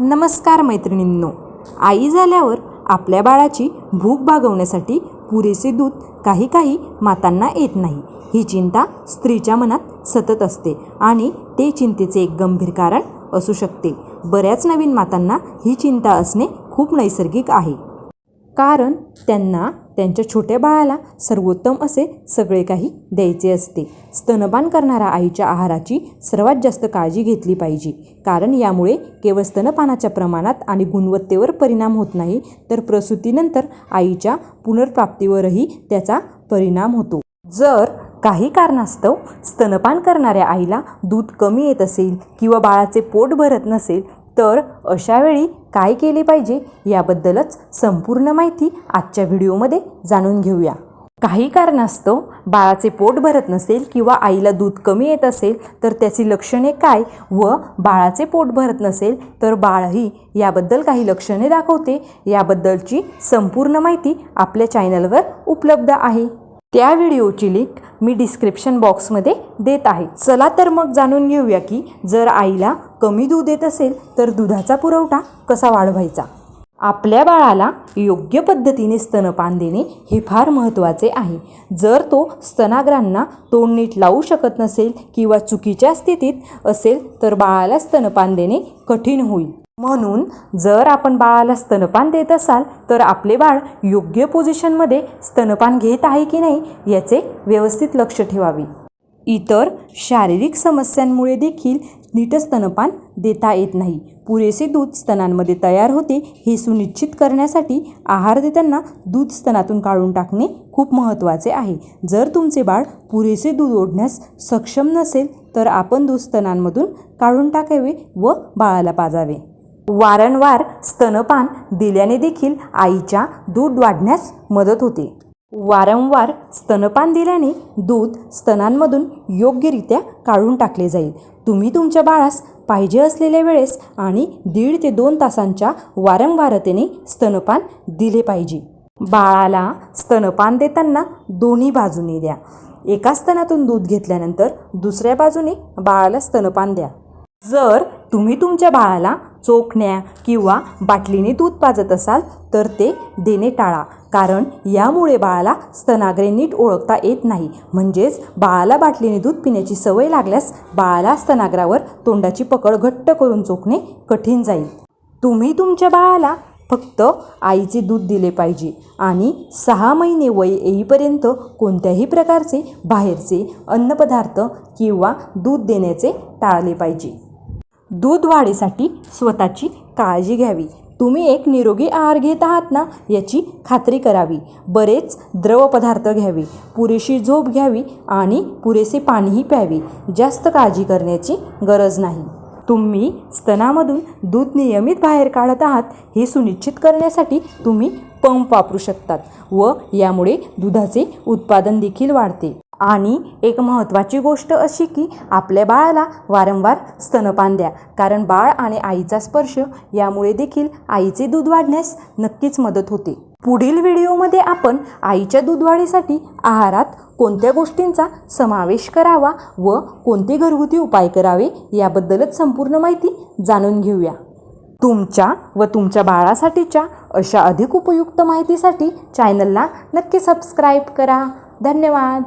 नमस्कार मैत्रिणींनो. आई झाल्यावर आपल्या बाळाची भूक भागवण्यासाठी पुरेसे दूध काही काही मातांना येत नाही. ही चिंता स्त्रीच्या मनात सतत असते आणि ते चिंतेचे एक गंभीर कारण असू शकते. बऱ्याच नवीन मातांना ही चिंता असणे खूप नैसर्गिक आहे. कारण त्यांना त्यांच्या छोट्या बाळाला सर्वोत्तम असे सगळे काही द्यायचे असते. स्तनपान करणाऱ्या आईच्या आहाराची सर्वात जास्त काळजी घेतली पाहिजे. कारण यामुळे केवळ स्तनपानाच्या प्रमाणात आणि गुणवत्तेवर परिणाम होत नाही तर प्रसूतीनंतर आईच्या पुनर्प्राप्तीवरही त्याचा परिणाम होतो. जर काही कारणास्तव स्तनपान करणाऱ्या आईला दूध कमी येत असेल किंवा बाळाचे पोट भरत नसेल तर अशावेळी काय केले पाहिजे याबद्दलच संपूर्ण माहिती आजच्या व्हिडिओमध्ये जाणून घेऊया. काही कारणास्तव बाळाचे पोट भरत नसेल किंवा आईला दूध कमी येत असेल तर त्याची लक्षणे काय व बाळाचे पोट भरत नसेल तर बाळही याबद्दल काही लक्षणे दाखवते. याबद्दलची संपूर्ण माहिती आपल्या चॅनलवर उपलब्ध आहे. त्या व्हिडिओची लिंक मी डिस्क्रिप्शन बॉक्समध्ये देत आहे. चला तर मग जाणून घेऊया की जर आईला कमी दूध येत असेल तर दुधाचा पुरवठा कसा वाढवायचा? आपल्या बाळाला योग्य पद्धतीने स्तनपान देणे हे फार महत्त्वाचे आहे. जर तो स्तनाग्रांना तोंड नीट लावू शकत नसेल किंवा चुकीच्या स्थितीत असेल तर बाळाला स्तनपान देणे कठीण होईल. म्हणून जर आपण बाळाला स्तनपान देत असाल तर आपले बाळ योग्य पोझिशनमध्ये स्तनपान घेत आहे की नाही याचे व्यवस्थित लक्ष ठेवावे. इतर शारीरिक समस्यांमुळे देखील नीट स्तनपान देता येत नाही. पुरेसे दूध स्तनांमध्ये तयार होते हे सुनिश्चित करण्यासाठी आहार देताना दूध स्तनातून काढून टाकणे खूप महत्त्वाचे आहे. जर तुमचे बाळ पुरेसे दूध ओढण्यास सक्षम नसेल तर आपण दूध स्तनांमधून काढून टाकावे व बाळाला पाजावे. वारंवार स्तनपान दिल्याने देखील आईच्या दूध वाढण्यास मदत होते. वारंवार स्तनपान दिल्याने दूध स्तनांमधून योग्यरित्या काढून टाकले जाईल. तुम्ही तुमच्या बाळास पाहिजे असलेल्या वेळेस आणि दीड ते दोन तासांच्या वारंवारतेने स्तनपान दिले पाहिजे. बाळाला स्तनपान देताना दोन्ही बाजूने द्या. एका स्तनातून दूध घेतल्यानंतर दुसऱ्या बाजूने बाळाला स्तनपान द्या. जर तुम्ही तुमच्या बाळाला चोखण्या किंवा बाटलीने दूध पाजत असाल तर ते देणे टाळा. कारण यामुळे बाळाला स्तनाग्रे नीट ओळखता येत नाही. म्हणजेच बाळाला बाटलीने दूध पिण्याची सवय लागल्यास बाळाला स्तनाग्रावर तोंडाची पकड घट्ट करून चोखणे कठीण जाईल. तुम्ही तुमच्या बाळाला फक्त आईचे दूध दिले पाहिजे आणि सहा महिने वय येईपर्यंत कोणत्याही प्रकारचे बाहेरचे अन्नपदार्थ किंवा दूध देण्याचे टाळले पाहिजे. दूध वाढीसाठी स्वतःची काळजी घ्यावी. तुम्ही एक निरोगी आहार घेत आहात ना याची खात्री करावी. बरेच द्रव पदार्थ घ्यावे. पुरेशी झोप घ्यावी आणि पुरेसे पाणीही प्यावे. जास्त काळजी करण्याची गरज नाही. तुम्ही स्तनामधून दूध नियमित बाहेर काढत आहात हे सुनिश्चित करण्यासाठी तुम्ही पंप वापरू शकतात व यामुळे दुधाचे उत्पादन देखील वाढते. आणि एक महत्त्वाची गोष्ट अशी की आपल्या बाळाला वारंवार स्तनपान द्या. कारण बाळ आणि आईचा स्पर्श यामुळे देखील आईचे दूध वाढण्यास नक्कीच मदत होते. पुढील व्हिडिओमध्ये आपण आईच्या दूधवाढीसाठी आहारात कोणत्या गोष्टींचा समावेश करावा व कोणते घरगुती उपाय करावे याबद्दलच संपूर्ण माहिती जाणून घेऊया. तुमच्या व तुमच्या बाळासाठीच्या अशा अधिक उपयुक्त माहितीसाठी चॅनलला नक्की सबस्क्राईब करा. धन्यवाद.